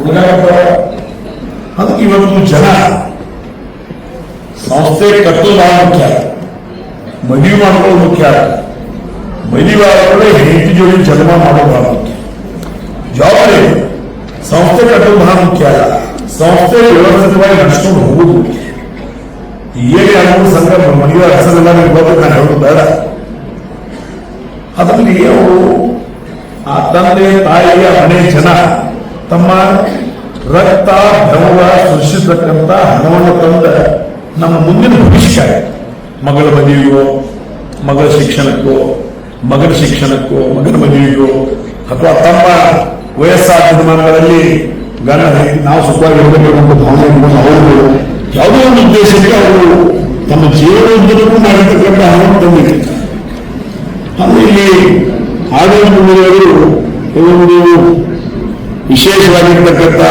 ಹುಡುಗಾಟ ಅದಕ್ಕೆ ಇವತ್ತು ಜನ ಸಂಸ್ಥೆ ಕಟ್ಟೋದು ಬಹಳ ಮುಖ್ಯ, ಮದುವೆ ಮಾಡ್ಕೊಳ್ಳೋದು ಮುಖ್ಯ, ಮದುವೆ ಆದಮೇಲೆ ಹೆಂಡತಿ ಜೋಡಿ ಜನ್ಮ ಮಾಡೋದು ಬಹಳ ಮುಖ್ಯ ಜವಾಬ್ದಾರಿ ಇದೆ. ಸಂಸ್ಥೆ ಕಟ್ಟೋದು ಬಹಳ ಮುಖ್ಯ ಅಲ್ಲ ಸಂಸ್ಥೆ ವ್ಯವಸ್ಥಿತವಾಗಿ ನಡೆಸ್ಕೊಂಡು ಹೋಗುದು ಮುಖ್ಯ ಏನೇ ಅನ್ನೋದು ಸಂಘ ಮದುವೆ ಹೆಸರೆಲ್ಲ ನಿಮ್ಗೆ ಗೊತ್ತು ನಾನು ಹೇಳೋದು ಬೇಡ ಅದರಲ್ಲಿ ಅವರು ಆ ತಂದೆ, ತಾಯಿಯ ಮನೆ ಜನ ತಮ್ಮ ರಕ್ತ ಬೆವ್ವ ಸೃಷ್ಟಿಸತಕ್ಕಂಥ ಹಣವನ್ನು ತಂದ ನಮ್ಮ ಮುಂದಿನ ಭವಿಷ್ಯ. ಮಗಳ ಮದುವೆಯೋ, ಮಗಳ ಶಿಕ್ಷಣಕ್ಕೋ, ಮಗನ ಶಿಕ್ಷಣಕ್ಕೋ, ಮಗನ ಮದುವೆಯೋ, ಅಥವಾ ತಮ್ಮ ವಯಸ್ಸಾದ ದಿನಮಾನಗಳಲ್ಲಿ ಗಣ ನಾವು ಸುಖವಾಗಿರಬೇಕು ಅಂತ ಭಾವನೆ ಅವರು ಯಾವುದೇ ಒಂದು ಉದ್ದೇಶಕ್ಕೆ ಅವರು ತಮ್ಮ ಜೀವನೋದ್ಯಮಕ್ಕೂ ಮಾಡಿರ್ತಕ್ಕಂಥ ಹಣವನ್ನು ತಂದಿದೆ. ಅಂದ್ರೆ ಇಲ್ಲಿ ಆಡಳಿತ ಮುಂದಿನವರು ಕೆಲವೊಂದು ವಿಶೇಷವಾಗಿರ್ತಕ್ಕಂಥ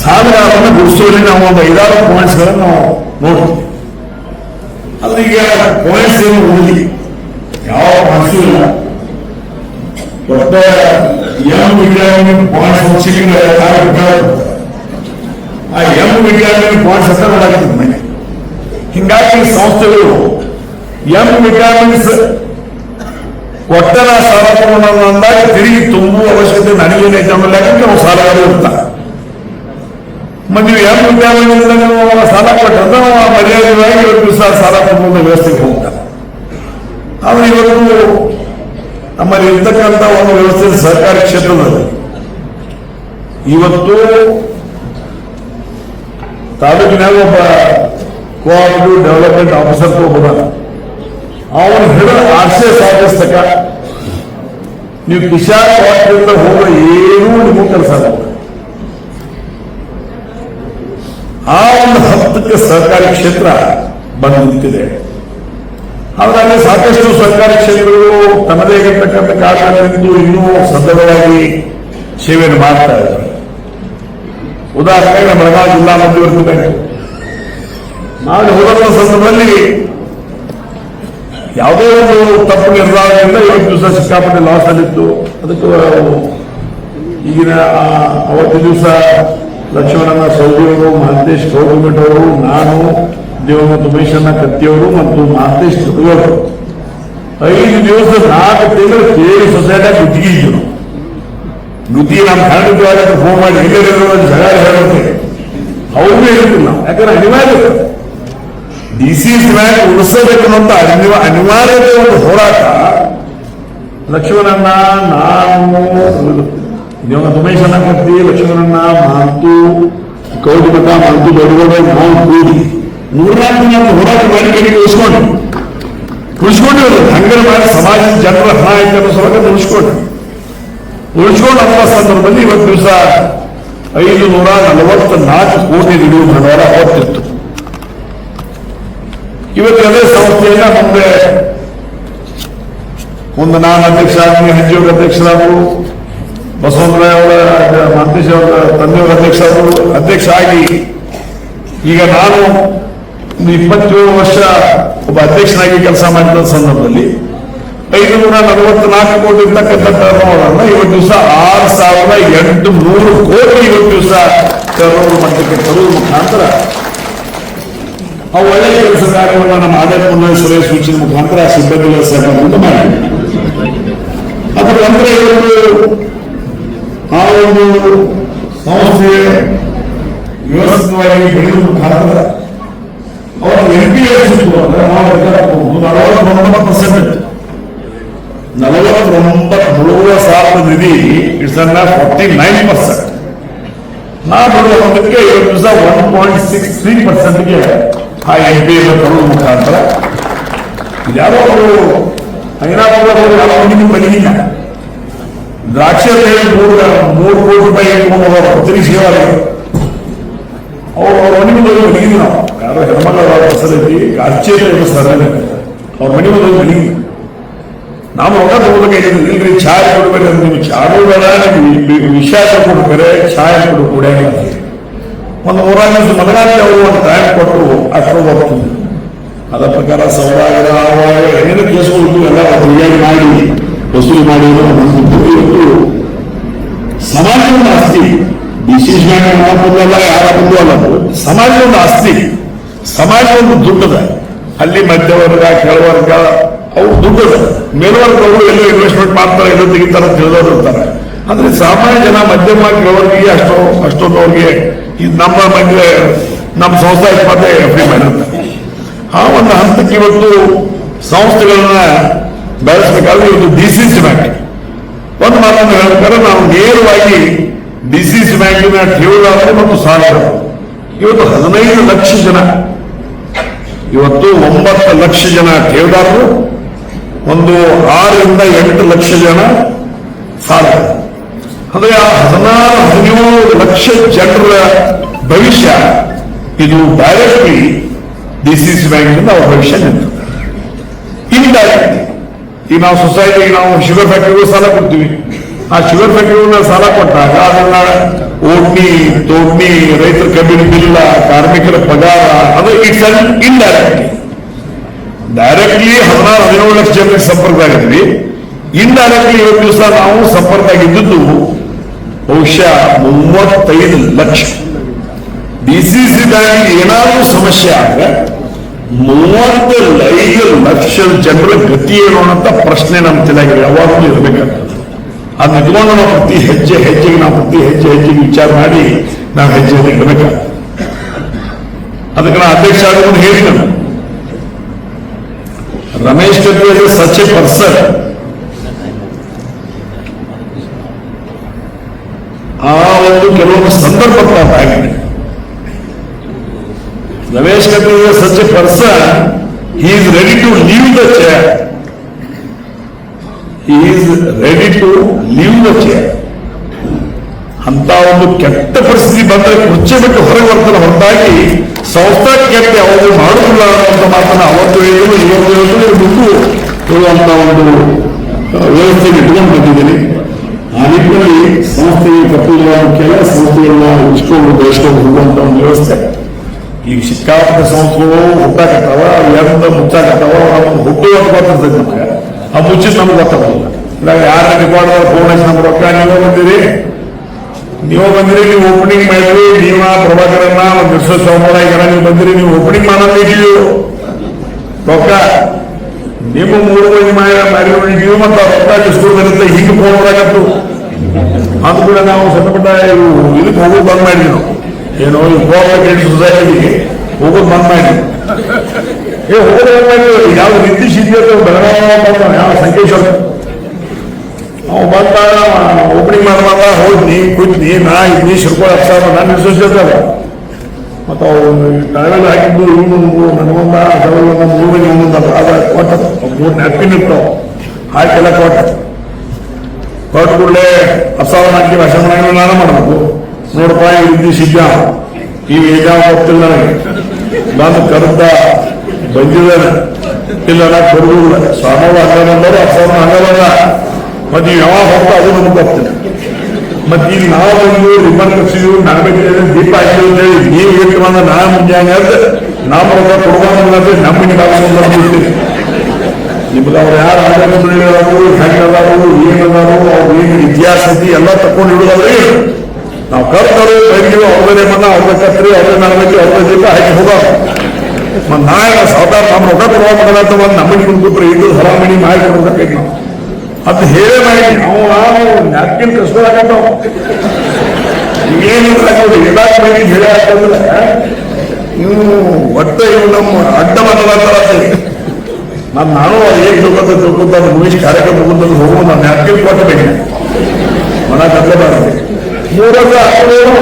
ಸಾಧನಗಳನ್ನು ಗುಡಿಸೋದ್ರಲ್ಲಿ ನಾವು ಒಂದು ಐದಾರು ಪಾಯಿಂಟ್ಸ್ಗಳನ್ನು ನಾವು ನೋಡ್ತೀವಿ ಆದ್ರೆ ಈಗ ಪಾಯಿಂಟ್ಸ್ ಏನು ಓದಿ ಯಾವ ಪಾಯಿಂಟ್ಸು ಇಲ್ಲ. ಒಟ್ಟ ಎಂ ವಿಟಾಮಿನ್ ಪಾಯಿಂಟ್ಸ್ ಹಚ್ಚಿಗೆ ಆ ಎಂ ವಿಟಾಮಿನ್ ಪಾಯಿಂಟ್ಸ್ ಅಂತ ನೋಡಾಕತ್ತೀವಿ ಮನೆ ಹಿಂಗಾಗಿ ಸಂಸ್ಥೆಗಳು ಎಂ ವಿಟಾಮಿನ್ಸ್ ಒಟ್ಟರ ಸಾಲ ತಗೊಂಡು ಅಂದಾಗ ತಿರುಗಿ ತುಂಬುವ ಅವಶ್ಯಕತೆ ನನಗೇನೈತೆ ಆಮೇಲೆ ಯಾಕಂದ್ರೆ ನಾವು ಸಾಲಗಾರರು ಇರ್ತಾರೆ ಮತ್ತೆ ನೀವು ಎಂ ವಿಟಾಮಿನ್ ನೀವು ಸಾಲ ಕೊಟ್ಟರೆ ನಾವು ಆ ಮರ್ಯಾದೆಯಾಗಿ ಇವತ್ತು ಸಹ ಸಾಲ ತುಂಬುವ ವ್ಯವಸ್ಥೆಗೆ ಇವತ್ತು ನಮ್ಮಲ್ಲಿ ಇರ್ತಕ್ಕಂಥ ಒಂದು ವ್ಯವಸ್ಥೆ ಸರ್ಕಾರಿ ಕ್ಷೇತ್ರದಲ್ಲಿ. ಇವತ್ತು ತಾಲೂಕಿನಾಗ ಒಬ್ಬ ಕೋಆಪರೇಟಿವ್ ಡೆವಲಪ್ಮೆಂಟ್ ಆಫೀಸರ್ ಹೋಗೋದ ಅವನು ಹಿಡಿದು ಆರ್ ಸಿ ಎಸ್ ಆಫೀಸ್ ತಕ ನೀವು ಕಿಶಾನ್ ವಾಕ್ಯದಿಂದ ಹೋಗೋ ಏನೂ ನಿಮಗೂ ಕೆಲಸ ಆ ಒಂದು ಹತ್ತಕ್ಕೆ ಸಹಕಾರಿ ಕ್ಷೇತ್ರ ಬಂದು ನಿಂತಿದೆ. ಹಾಗಾಗಿ ಸಾಕಷ್ಟು ಸರ್ಕಾರಿ ಕ್ಷೇತ್ರಗಳು ತನ್ನದೇ ಆಗಿರ್ತಕ್ಕಂಥ ಕಾರಣಗಳಿಂದ ಇನ್ನೂ ಸದೃಢವಾಗಿ ಸೇವೆಯನ್ನು ಮಾಡ್ತಾ ಇದ್ದಾರೆ. ಉದಾಹರಣೆಗೆ ಬೆಳಗಾವಿ ಜಿಲ್ಲಾ ಮಧ್ಯವರ್ತಿ ಬ್ಯಾಂಕ್. ನಾನು ಹೋದಂತ ಸಂದರ್ಭದಲ್ಲಿ ಯಾವುದೇ ಒಂದು ತಪ್ಪು ನಿರ್ಧಾರದಿಂದ ಇವತ್ತು ದಿವಸ ಸಿಕ್ಕಾಪಟ್ಟೆ ಲಾಸ್ ಆಗಿತ್ತು ಅದಕ್ಕೆ ಈಗಿನ ಅವತ್ತು ದಿವಸ ಲಕ್ಷ್ಮಣನ ಸೌದಿಯವರು ಮಹಂತೇಶ್ ಗೌರ್ಮೆಂಟ್ ಅವರು, ನಾನು ದೇವಮತ್ತು ಉಮೇಶಣ್ಣ ಕತ್ತಿಯವರು ಮತ್ತು ಮಹಂತೇಶ್ ಚಟುವರು ಐದು ದಿವಸ ನಾಲ್ಕು ತಿಂಗಳು ಕೇಳಿ ಸೊಸೈಟಿ ಗುತ್ತಿಗೆ ಗುತ್ತಿಗೆ ನಮ್ಮ ಖಂಡಿತವಾಗಿ ಫೋನ್ ಮಾಡಿ ಎಲ್ಲರಿಗೂ ಜಗಳ ಹೇಳುತ್ತೇವೆ ಅವ್ರಿಗೂ ಹೇಳ್ತೀವಿ ನಾವು. ಯಾಕಂದ್ರೆ ಅನಿವಾರ್ಯ ಡಿ ಸಿ ಬ್ಯಾಂಕ್ ಉಳಿಸಬೇಕು ಅನ್ನೋ ಅನಿವ ಅನಿವಾರ್ಯತೆ ಒಂದು ಹೋರಾಟ ಲಕ್ಷ್ಮಣಣ್ಣ ನಾನು ನೀವು ಉಮೇಶಣ್ಣ ಕತ್ತಿ ಲಕ್ಷ್ಮಣಣ್ಣ ಮಾಂತು ಕೌಟುಂಬಕ ಮಾಂತು ದೊಡ್ಡಗೌಡ ನಾವು ಕೂಡಿ ನೂರಾರು ದಿನ ಹೋರಾಟ ಮಾಡಿ ಕಡೆಗೆ ಉಳಿಸ್ಕೊಂಡು ಉಳಿಸ್ಕೊಂಡು ಹಂಗಲ್ ಮಾಡಿ ಸಮಾಜದ ಜನರ ಹಣ ಐತೆ ಅನ್ನೋ ಸಲುವಾಗಿ ಉಳಿಸ್ಕೊಂಡು ಉಳಿಸ್ಕೊಂಡು ಅನ್ನೋ ಸಂದರ್ಭದಲ್ಲಿ ಇವತ್ತು ದಿವಸ ಐದು ನೂರ ನಲವತ್ತ ನಾಲ್ಕು ಕೋಟಿ ನಿಲುವು ಬಂಡವಾಳ ಹೊತ್ತಿತ್ತು ಇವತ್ತು ಅದೇ ಸಂಸ್ಥೆಯನ್ನ ಮುಂದೆ ಒಂದು ನಾನು ಅಧ್ಯಕ್ಷ ಆಗಿ ಹಂಜಿಯವರ ಅಧ್ಯಕ್ಷರಾದರು. ಬಸವರಾಯ ಅವರ, ಮಂತೇಶ್ ಅವರ, ತಂದೆಯವರ ಅಧ್ಯಕ್ಷರಾದರು. ಅಧ್ಯಕ್ಷ ಆಗಿ ಈಗ ನಾನು ಇಪ್ಪತ್ತೇಳು ವರ್ಷ ಒಬ್ಬ ಅಧ್ಯಕ್ಷನಾಗಿ ಕೆಲಸ ಮಾಡಿದ ಸಂದರ್ಭದಲ್ಲಿ ಐದುನೂರ ನಲವತ್ನಾಲ್ಕು ಕೋಟಿ ಇರ್ತಕ್ಕಂಥ ಟರ್ನ್ ಇವತ್ತು ದಿವಸ ಆರು ಸಾವಿರದ ಎಂಟು ನೂರು ಕೋಟಿ ಇವತ್ತು ದಿವಸ ಟರ್ನೋವರ್ ಮಾಡಲಿಕ್ಕೆ ತರುವ ಮುಖಾಂತರ ಆ ಒಳ್ಳೆಯ ಕೆಲಸ ಕಾರ್ಯವನ್ನು ನಮ್ಮ ಆಡಳಿತ ಮಂಡಳಿ ಸಲಹೆ ಸೂಚನೆ ಮುಖಾಂತರ ಸಿಬ್ಬಂದಿಗಳ ಸೇವೆಯನ್ನು ಮಾಡಿ ಅದರ ನಂತರ ಇವತ್ತು ಆ ಒಂದು ಸಂಸ್ಥೆ ವ್ಯವಸ್ಥಿತವಾಗಿ ಬೆಳೆಯುವ ಮುಖಾಂತರ ಅವರ ಎಂ ಪಿ ಅಂದ್ರೆ ನಾವು ನಲವತ್ತೊಂಬತ್ತು ಪರ್ಸೆಂಟ್ ನಲವತ್ತೊಂಬತ್ತು ಮುಳುಗುವ ಸಾವಿರ ನಿಧಿ ಇಟ್ಸ್ ಅನ್ನ ಫಾರ್ಟಿ ನೈನ್ ಪರ್ಸೆಂಟ್ ನಾ ಬರುವುದಕ್ಕೆ ಇವತ್ತು ದಿವಸ ಒನ್ ಪಾಯಿಂಟ್ ಸಿಕ್ಸ್ ತ್ರೀ ಪರ್ಸೆಂಟ್ಗೆ ಆ ಎಂ ಪಿ ತರುವ ಮುಖಾಂತರ. ಯಾರೋ ಅವರು ಮನೆಗೆ ಬಲಿಗಿಲ್ಲ ದ್ರಾಕ್ಷಿ ಹೇಳಿ ಮೂರು ಮೂರು ಕೋಟಿ ರೂಪಾಯಿ ಇಟ್ಕೊಂಡು ಹೋಗೋರು ತಿರುಗಿ ಅವ್ರು ಅವ್ರ ಮನೆ ಮುಂದೆ ಬಲಿಗಿದ್ವಿ ನಾವು. ಯಾರೋ ಹೆಣ್ಮಕ್ಳ ಹೆಸರಲ್ಲಿ ಅಚ್ಚೆ ಸರ್ ಅವ್ರ ಮನೆ ಮುಂದೆ ಮಲಗಿದ್ವಿ ನಾವು ರೊಕ್ಕ ತಗೋಬೇಕಾಗಿದ್ದು ಇಲ್ರಿ, ಚಾಯ್ ಕೊಡ್ಬೇಕು ನೀವು ಚಾರು ಬೇಡ ನಿಮ್ಗೆ ವಿಷ ಕೊಡ್ಬೇರೆ ಚಾಯ್ ಕೊಡು ಕೂಡ ಒಂದು ದಿವಸ ಮಲಗಾಲಿ ಅವರು ಒಂದು ಟ್ರ್ಯಾಕ್ ಕೊಟ್ಟರು ಅಷ್ಟು ಹೋಗ್తుంది ಅದರ ಪ್ರಕಾರ ಸೌದಾಗರ ಆವಾಗ ಏನೇನು ಕೇಸ್ಗಳು ಎಲ್ಲ ಫ್ರೀಯಾಗಿ ಮಾಡಿ, ವಸೂಲಿ ಮಾಡಿ ಪ್ರತಿಯೊಂದು ಸಮಾಜದ ಒಂದು ಆಸ್ತಿ ಡಿಸಿಸ್ ನಾವು ಬಂದಲ್ಲ ಯಾರ ಬಂದು ಅಲ್ಲ. ಸಮಾಜದ ಒಂದು ಆಸ್ತಿ ಸಮಾಜ ಒಂದು ದುಡ್ಡದ. ಅಲ್ಲಿ ಮಧ್ಯವರ್ಗ, ಕೆಳವರ್ಗ, ಅವ್ರು ದುಡ್ಡದ. ಮೇಲ್ವರ್ಗವರು ಎಲ್ಲೋ ಇನ್ವೆಸ್ಟ್ಮೆಂಟ್ ಮಾಡ್ತಾರೆ, ಎಲ್ಲೋ ತೆಗಿತಾರೆ ತಿಳಿದವ್ರು ಇರ್ತಾರೆ. ಅಂದ್ರೆ ಸಾಮಾನ್ಯ ಜನ ಮಧ್ಯಮ ಕೆಳವರ್ಗಿಗೆ ಅಷ್ಟೋ, ಅಷ್ಟೊಂದು ಅವ್ರಿಗೆ ಇದು ನಮ್ಮ ಮಹಿಳೆ, ನಮ್ಮ ಸಂಸ್ಥೆ ಮತ್ತೆ ಡಿ ಮಾಡಿರ್ತಾರೆ ಆ ಒಂದು ಹಂತಕ್ಕೆ ಇವತ್ತು ಸಂಸ್ಥೆಗಳನ್ನ ಬೆಳೆಸಬೇಕಾದ್ರೆ ಇವತ್ತು ಡಿ ಸಿ ಸಿ ಬ್ಯಾಂಕ್ ಒಂದು ಮಾತನ್ನು ಹೇಳ್ಬೇಕಾದ್ರೆ ನಾವು ನೇರವಾಗಿ ಡಿ ಸಿ ಸಿ ಬ್ಯಾಂಕಿನ ಠೇವಣಿದಾರರು ಮತ್ತು ಸಾಲಗಾರರು ಇವತ್ತು ಹದಿನೈದು ಲಕ್ಷ ಜನ, ಇವತ್ತು ಒಂಬತ್ತು ಲಕ್ಷ ಜನ ಠೇವದಾರರು ಒಂದು ಆರರಿಂದ ಎಂಟು ಲಕ್ಷ ಜನ ಸಾಲಗಾರರು ಅಂದ್ರೆ ಆ ಹದಿನಾರು, ಹದಿನೇಳು ಲಕ್ಷ ಜನರ ಭವಿಷ್ಯ. ಇದು ಡೈರೆಕ್ಟ್ಲಿ ಡಿ ಸಿ ಸಿ ಬ್ಯಾಂಕಿಂದ ಅವ್ರ ಭವಿಷ್ಯ ನಿಂತು. ಇಂಡೈರೆಕ್ಟ್ಲಿ ಈಗ ನಾವು ಸೊಸೈಟಿಗೆ ನಾವು ಶುಗರ್ ಫ್ಯಾಕ್ಟರಿಗೂ ಸಾಲ ಕೊಡ್ತೀವಿ. ಆ ಶುಗರ್ ಫ್ಯಾಕ್ಟರಿಗಳನ್ನ ಸಾಲ ಕೊಟ್ಟಾಗ ಅದನ್ನ ಓಡ್ನಿ ತೋಡ್ನಿ ರೈತರ ಕಬ್ಬಿನ ಬಿಲ್ಲ, ಕಾರ್ಮಿಕರ ಪಗಾರ ಅದು ಇಟ್ಸ್ ಅನ್ ಇಂಡೈರೆಕ್ಟ್ಲಿ ಡೈರೆಕ್ಟ್ಲಿ ಹದಿನಾರು, ಹದಿನೇಳು ಲಕ್ಷ ಜನರಿಗೆ ಸಂಪರ್ಕದಾಗಿದ್ವಿ ಇಂಡೈರೆಕ್ಟ್ಲಿ ಇವತ್ತು ದಿವಸ ನಾವು ಸಂಪರ್ಕದಾಗಿದ್ದು ಬಹುಶಃ ಮೂವತ್ತೈದು ಲಕ್ಷ. ಡಿಸಿಸಿಗಾಗಿ ಏನಾದರೂ ಸಮಸ್ಯೆ ಆದ್ರೆ ಮೂವತ್ತೈದು ಲಕ್ಷ ಜನರ ಗತಿ ಏನು ಅಂತ ಪ್ರಶ್ನೆ ನಮ್ಮ ತಲೆಗೆ ಯಾವಾಗಲೂ ಇರಬೇಕು ಅದನ್ನ ಇಟ್ಕೊಂಡು ನಾವು ಪ್ರತಿ ಹೆಜ್ಜೆ ಹೆಜ್ಜೆಗೆ ನಾವು ಪ್ರತಿ ಹೆಜ್ಜೆ ಹೆಜ್ಜೆಗೆ ವಿಚಾರ ಮಾಡಿ ನಾವು ಹೆಜ್ಜೆ ಇಡಬೇಕಾಗ್ತದೆ ಅದಕ್ಕೆ ನಾನು ಅಧ್ಯಕ್ಷ ಆಗೋದು ಹೇಳಿದ Ramesh Katti such a person ಆ ಒಂದು ಕೆಲವೊಂದು ಸಂದರ್ಭ ಆಗಿದೆ. Ramesh Katti such person is ready to leave the chair is ready to leave the chair ಅಂತ ಒಂದು ಕೆಟ್ಟ ಪರಿಸ್ಥಿತಿ ಬಂದರೆ ಕುರ್ಚಿ ಬಿಟ್ಟು ಹೊರಗೆ ಬರ್ತಾರೆ. ಹೊರತಾಗಿ ಸಂಸ್ಥಾ ಕೆಟ್ಟ ಯಾವುದು ಮಾಡುವುದಿಲ್ಲ ಅನ್ನುವಂಥ ಮಾತನ್ನ ಅವತ್ತು ಹೇಳಿದ್ರು, ಇವತ್ತು ಹೇಳಿದ್ರು ಮುಂದೂ ಒಂದು ವ್ಯವಸ್ಥೆಗೆ ಇಟ್ಕೊಂಡು ಬಂದಿದ್ದೀನಿ. ಆ ನಿಟ್ಟಿನಲ್ಲಿ ಸಂಸ್ಥೆಗೆ ಕಟ್ಟುವ ಕೆಲ ಸಂಸ್ಥೆಯನ್ನ ಉಳಿಸ್ಕೊಂಡು ಬೆಳೆಸ್ಕೊಂಡು ಹೋಗುವಂತ ಒಂದು ವ್ಯವಸ್ಥೆ. ಈಗ ಸಿಕ್ಕಾಪಟ್ಟೆ ಸಂಸ್ಥೆಗಳು ಹುಟ್ಟಾಕತ್ತಾವ ಎಂದ ಮುಚ್ಚಾಕತ್ತಾವ ನಮ್ಗೆ ಹುಟ್ಟುವಂತ ಗೊತ್ತಿರ್ತದೆ ನಮ್ಗೆ. ಆ ಮುಚ್ಚಿದ್ ನಮ್ಗೆ ಗೊತ್ತಾಗಲ್ಲ ಇವಾಗ ಯಾರ ರೆಕಾರ್ಡ್ ಫೋನ್ ನಮ್ಮ ರೊಕ್ಕ, ನೀವೇ ಬಂದಿರಿ. ನೀವು ಬಂದಿರಿ, ನೀವು ಓಪನಿಂಗ್ ಮಾಡಿದ್ರಿ ನೀವ ಪ್ರಭಾಕರನ್ನ ಒಂದು ವಿಶ್ವ ಸೋಮವಾರ ನೀವು ಬಂದಿರಿ, ನೀವು ಓಪನಿಂಗ್ ಮಾಡೋದಿದೆಯೋ ರೊಕ್ಕ ನಿಮ್ಮ ಮೂರು ಮಂದಿ ಮಾಡಿ ಮಾಡಿ, ನೀವು ಮತ್ತು ಡಿಸ್ಕೌಂಟ್ ಇರುತ್ತೆ ಹಿಂಗೆ ಫೋನ್ ಮಾಡಕತ್ತು. ಅದು ಕೂಡ ನಾವು ಸಣ್ಣಪಟ್ಟ ಇದಕ್ಕೆ ಹೋಗೋದು ಬಂದ್ ಮಾಡಿದ್ವಿ ನಾವು. ಏನೋ ಕೋಆಪರೇಟಿವ್ ಸೊಸೈಟಿಗೆ ಹೋಗೋದು ಬಂದ್ ಮಾಡಿದ್ವಿ. ಏ, ಹೋಗೋದು ಬಂದ್ ಯಾವ ರೀತಿ ಇದೆಯೋ ಬೆಳಗಾವಿ ಬಂದ ಯಾವ ಸಂಕೇಶ್ವರ ಅವ್ ಬಂದ ಓಪನಿಂಗ್ ಮಾಡುವಾಗ ಹೋದ್ನಿ ಕೂತ್ನಿ ನಾ ಇದ್ನಿ ಶಿರ್ಕೋಳ ಹತ್ತಾರ ನಾನು ವಿಶ್ವಸಿರ್ತಲ್ಲ ಮತ್ತು ಅವು ಟೈವೆಲ್ ಹಾಕಿದ್ದು, ಇವನು ನನಗೊಂದ ಅದರಲ್ಲೊಂದ ಮೂರು ಅದ ಕೊಟ್ಟ ಮೂರು ನ್ಯಾಪ್ಕಿನ್ ಇಟ್ಟು ಹಾಕೆಲ್ಲ ಕೊಟ್ಟ ಕೊಟ್ಟ ಕೂಡಲೇ ಹತ್ತಾರ ಹಾಕಿ ಭಾಷೆ ಮಾಡಂಗಿಲ್ಲ ನಾನು ಮಾಡಬೇಕು. ನೋಡಪ್ಪ ಇದ್ದಿ ಸಿದ್ಧ. ಈ ಈಗ ಗೊತ್ತಿಲ್ಲ ನನಗೆ. ನಾನು ಕರೆದ ಬಂದಿದ್ದೇನೆ. ಇಲ್ಲ ನಾ ಕೊಡುವುದಿಲ್ಲ. ಸ್ವಾಮಿ ಹಂಗಂದರು ಹತ್ತಾರ ಹಂಗಲ್ಲ ಮತ್ತೆ ನೀವು ಯಾವಾಗ ಹೋಗ್ತಾ ಅದು ನಮ್ಗೆ ಗೊತ್ತಿಲ್ಲ. ಮತ್ತೆ ಈಗ ನಾವು ಬಂದು ರಿಮನ್ ಕಟ್ಸಿದ್ವಿ ನಡಬೇಕು ದೀಪ ಹಾಕಿದ್ರು ಅಂತ ಹೇಳಿ, ನೀವು ಇಟ್ಟು ಬಂದ ನಾ ಮುಂಜಾನೆ ಅಂದ್ರೆ ನಾವು ಕೊಡುವ ನಮ್ಮ ಹಾಕ್ಸ್ಕೊಂಡು ನಿಮ್ಗೆ ಅವ್ರು ಯಾರು ಆಡಳಿತರು ಹೆಂಗದಾರು ಏನದಾರು ಅವ್ರು ಏನು ಇತಿಹಾಸ ಎಲ್ಲ ತಕೊಂಡು ಇಡೋದಲ್ರಿ ನಾವು ಕರ್ತರು ಬೈಕಿವಿ ಅವ್ರದೇ ಮನ, ಅವ್ರದೇ ಕತ್ರಿ ಅವ್ರದೇ ನಡಬೇಕು ಅವ್ರದೇ ದೀಪ ಹಾಕಿ ಹೋಗೋದು. ಮತ್ತೆ ನಾಳೆ ಸಾವುಕಾರ ನಮ್ಮ ರೊಕ್ಕ ಕೊಡುವ ಮಗನ ಅಂತ ಒಂದು ನಮ್ಮನೆ ಕುಂತ್ರೆ ಇದು ಹರಾಮಣಿ ಮಾಡಿ ಕೊಡ್ಬೇಕು ನಾವು ಅದು ಹೇಳೇ ಮಾಡಿ ನಾವು ನಾವು ನ್ಯಾಪ್ಕಿನ್ ನೋಡಿ ಇಡಾಕ ಮಾಡಿ ಹೇಳ ಹಾಕಂದ್ರೆ ನೀವು ಒಟ್ಟೆ ಇವು ನಮ್ಮ ಅಡ್ಡ ಬಂದದಂತಾರೆ ನಾನು ನಾನು ಏನ್ ತಿಳ್ಕೊತ ತಿಳ್ಕೊತ ಮುಗಿಸಿ ಕಾರ್ಯಕ್ರಮ ಮುಗಿದ್ರೆ ಹೋಗುವ ನಾನು ಯಾಕೆ ಕೊಟ್ಟಬೇಕು ಮನ ಮೂರಲ್ಲ ಏನು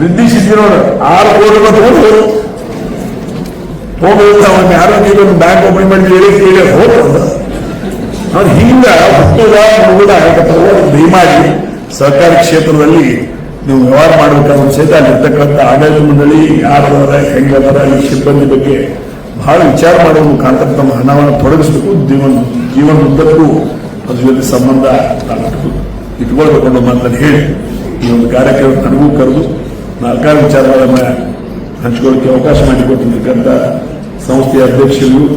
ವಿದ್ಯುತ್ ನೋಡು. ಆರು ಕೋಟಿ ರೂಪಾಯಿ ತಗೊಂಡು ಹೋಗ್ಬೇಕು ಅವನ್ನ ಯಾರೋ ನೀವು ಬ್ಯಾಂಕ್ ಓಪನ್ ಮಾಡಿ ಹೇಳಿ, ಕೇಳಿ ಹೋಗ್ತದ ಅವ್ರು ಹಿಂಗ ಹುಟ್ಟುದ ಮುಗುದ ದಯಮಾಡಿ ಸರ್ಕಾರಿ ಕ್ಷೇತ್ರದಲ್ಲಿ ನೀವು ವ್ಯವಹಾರ ಮಾಡಬೇಕಾದ್ರೆ ಸಹಿತ ಅಲ್ಲಿರ್ತಕ್ಕಂಥ ಆಡಳಿತ ಮಂಡಳಿ, ಯಾರು ಹೆಂಗದಾರ ಈ ಸಿಬ್ಬಂದಿ ಬಗ್ಗೆ ಬಹಳ ವಿಚಾರ ಮಾಡುವ ಮುಖಾಂತರ ತಮ್ಮ ಹಣವನ್ನು ತೊಡಗಿಸಬೇಕು. ಜೀವನ ಉದ್ದಕ್ಕೂ ಅದ್ರ ಜೊತೆ ಸಂಬಂಧ ಇಟ್ಕೊ- ಇಟ್ಕೊಳ್ಬೇಕು ಅನ್ನೋ ಹೇಳಿ ಈ ಒಂದು ಕಾರ್ಯಕ್ರಮ ನನಗೂ ಕರೆದು ನಾಲ್ಕಾರು ವಿಚಾರಗಳನ್ನು ಹಂಚಿಕೊಳ್ಳಕ್ಕೆ ಅವಕಾಶ ಮಾಡಿಕೊಟ್ಟಿರ್ತಕ್ಕಂಥ ಸಂಸ್ಥೆಯ ಅಧ್ಯಕ್ಷರು,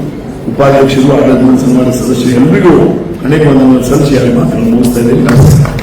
ಉಪಾಧ್ಯಕ್ಷರು, ಆಡಳಿತ ಸನ್ಮಾನ ಸದಸ್ಯರು ಎಲ್ಲರಿಗೂ ಅನೇಕ ಒಂದು ಸಲ್ಲಿಸಿ ಮಾತನ್ನು ಮುಗಿಸ್ತಾ ಇದ್ದೇನೆ.